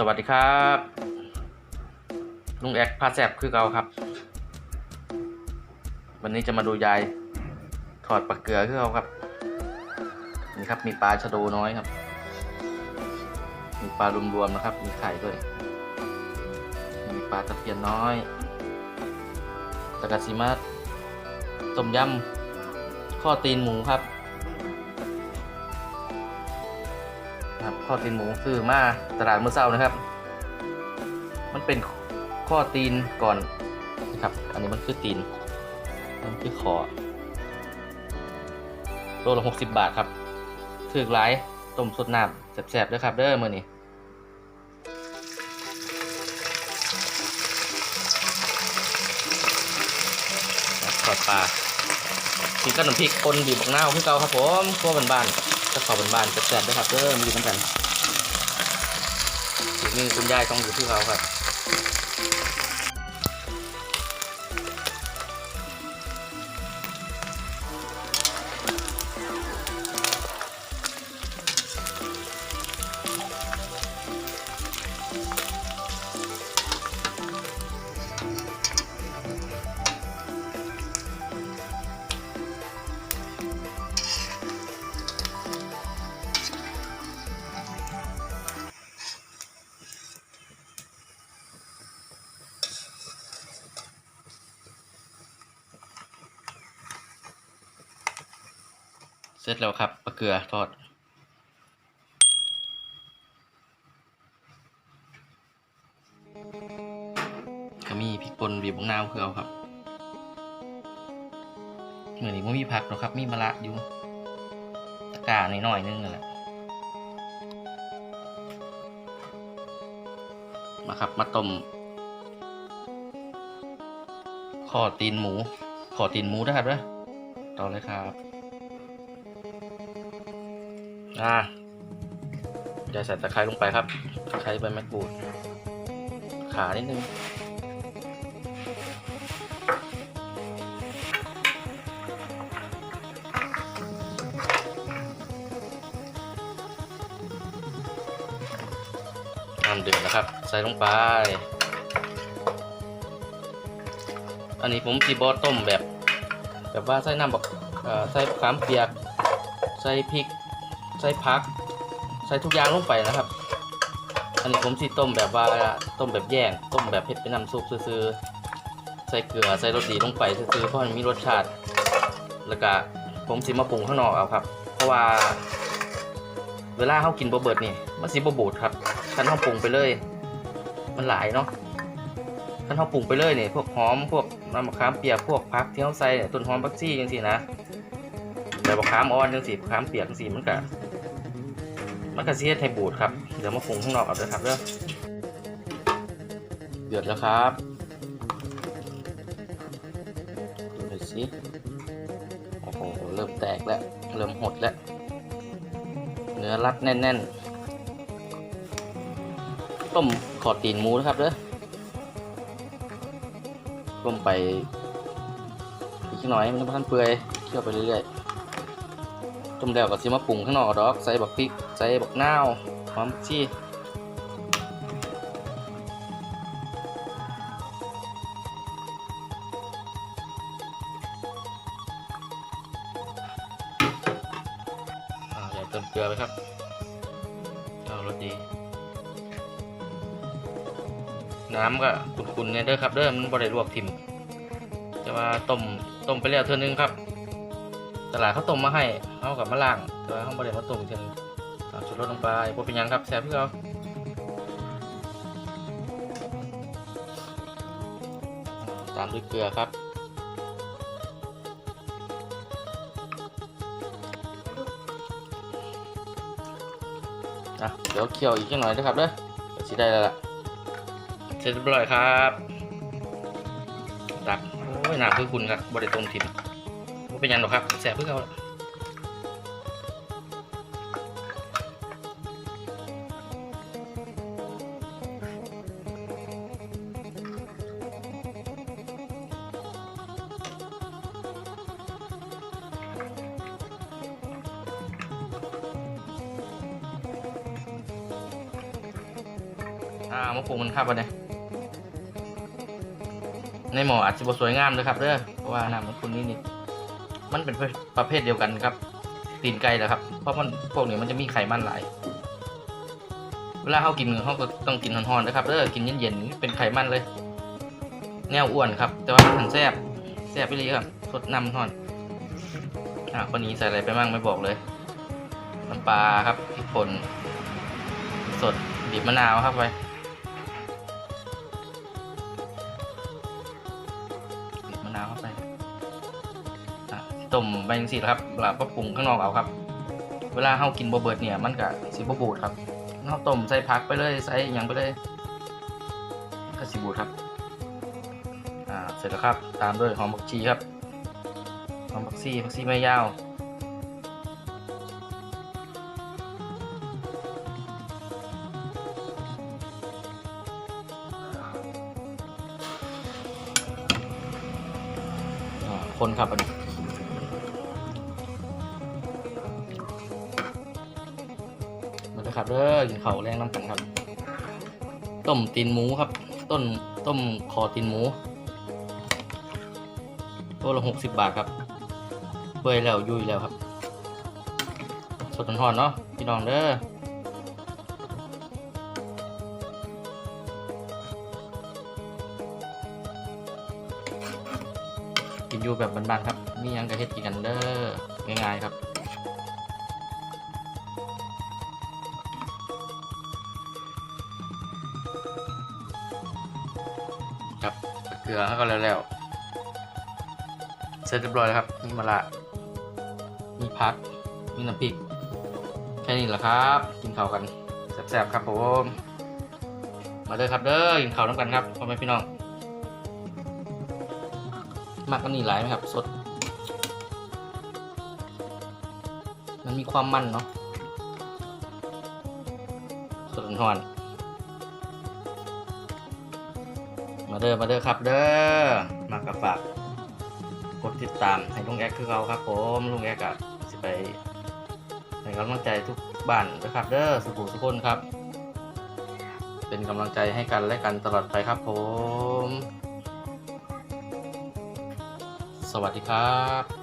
สวัสดีครับลุงแอกพาแซบคือเก่าครับ วันนี้จะมาดูยายถอดปลาเกลือคือเขาครับ นี่ครับมีปลาชะโดน้อยครับ มีปลารวมๆนะครับ มีไข่ด้วย มีปลาตะเพียนน้อยตะกะซิมาต้มยำข้อตีนหมูครับ ข้อตีนหมูซื้อมาตลาดเมื่อเช้านะครับ มันเป็นข้อตีนก่อนนะครับ อันนี้มันคือตีนมันคือคอโลละหกสิบบาทครับถือหลายต้มสดน้ำแซ่บๆด้วยครับ เด้อมื่อนี้ทอดปลากินกับน้ำพริกปนบีบบักนาวพี่เก่าครับผมครัวบ้านๆ จะขอบบานๆแซ่บๆด้วยครับเริ่มีน้ำกันทีนี้คุณยายต้องอยู่ที่เขาครับ เสร็จแล้วครับปลาเกลือทอด ก็มีพริกป่นบีบบังนาวคือเอครับเหมือนนี้ไม่มีผักหรอกครับ มีมะระอยู่ตะกร้าหน่อยๆนึงนั่นแหละมาครับ มาต้มขอตีนหมู ขอตีนหมูนะครับเด้อต่อเลยครับ อ่าจะใส่ตะไคร้ลงไปครับตะไคร้ใบมะกรูด ขานิดนึงน้ำเดือดนะครับ ใส่ลงไป อันนี้ผมสีบอต้มแบบ แบบว่าใส่น้ำบักใส่ขามเปียก ใส่พริก ใส่พัก ใส่ทุกอย่างลงไปนะครับ อันนี้ผมสิต้มแบบว่าต้มแบบแยงต้มแบบเผ็ดเป็นน้ำซุปซื่อๆใส่เกลือใส่รสดีลงไปซื่อๆเพราะมันมีรสชาติ แล้วก็ผมสิมาปรุงข้างนอกเอาครับ เพราะว่า เวลาเขากินบะเบิดนี่มันสิบบูดครับคันเขาปรุงไปเลย มันหลายเนาะคันเขาปรุงไปเลยเนี่ยพวกหอมพวกน้ำมะขามเปียกพวกพักที่เขาใส่ต้นหอมพักซี่จังสินะแต่มะขามอ่อนจังสิมะขามเปียกจังสิมันก็ มันก็เสียให้บูดครับ เดี๋ยวมาปรุงข้างนอกเอาเลยครับเด้อเดือดแล้วครับดูหน่อยสิโอ้โหเริ่มแตกแล้ว เริ่มหดแล้ว เนื้อรัดแน่น ๆ ต้มขอดตีนหมูนะครับเด้อต้มไปอีกหน่อยมันจะพันเปื่อยเคี่ยวไปเรื่อยๆ ต้มแล้วก็สิมาปรุงข้างนอกดอกใส่บักพริกใส่บักนาวหอมชีอ่าเติมเกลือไปครับเอารสดี น้ำก็ขุ่นๆเนี่ยเด้อครับเด้อมันบริลวกทิมแต่ว่าต้มต้มไปแล้วเท่านึงครับ ตลาดเขาต้มมาให้เขากับมาล่างแต่ว่าเขาบริมาต้มเท่านึงเอาชุดรสลงไปพวเป็นหยังครับแซ่บพี่เขาตามด้วยเกลือครับอะเดี๋ยวเคี่ยวอีกสักหน่อยนะครับเด้อเดี๋ยวสิได้แล้วล่ะเสร็จเรียบร้อยครับตักโอ้ยหนาคือคุณครับบริต้มถิ่น เป็นยังหรอครับแสบเพื่อเขาอ่ามะปูมันครับวันนี้ในหมออาจจะสวยงามเลยครับเด้อเพราะว่าน้ำมันคุณนี่นี่ มันเป็นประเภทเดียวกันครับ ตีนไก่แหละครับ เพราะมันพวกนี้มันจะมีไขมันหลาย เวลาเขากินเขาก็ต้องกินห่อนๆนะครับเด้อกินเย็นๆเป็นไขมันเลย แนวอ้วนครับ แต่ว่ามันแซ่บแซ่บไปเลยครับสดน้ำห่อนอ่าคนนี้ใส่อะไรไปบ้างไม่บอกเลยน้ำปลาครับพริกป่นสดบีบมะนาวครับไป ต้มไปจังสิครับหลับก็ปรุงข้างนอกเอาครับ เวลาเขากินบเบิดเนี่ยมันก็สิบบูดครับเขาต้มใส่ผักไปเลยใส่หยังไปเลยก็สิบูดครับอ่าเสร็จแล้วครับ ตามด้วยหอมผักชีครับหอมผักชีผักชีไม่ยาวคนครับอันนี้ ครับเด้อกินข้าวแรงน้ำกันครับ ต้มตีนหมูครับ ต้นต้มคอตีนหมูตัวละหกสิบบาทครับเปื่อยแล้วยุ่ยแล้วครับ สดหอนเนาะพี่น้องเด้อกินอยู่แบบบ้านๆครับ มียังกระเฮ็ดกินกันเด้อง่ายๆครับ เกลือแล้วก็แล้วเสร็จเรียบร้อยแล้วครับมีมะระมีพักมีน้ำพริกแค่นี้แหละครับกินข้าวกันแซ่บๆครับผมมาเด้อครับเด้อกินข้าวน้ำกันครับพ่อแม่พี่น้องมากก็นี่หลายไหมครับสด มันมีความมันเนาะสดหอน มาเด้อมาเด้อครับเด้อมากกับฝากกดติดตามให้ลุงแอกคือเราครับ ผมลุงแอกอะสิไปให้กำลังใจทุกบ้านนะครับ เด้อสุขุสุขคนครับ เป็นกำลังใจให้กันและกันตลอดไปครับผม สวัสดีครับ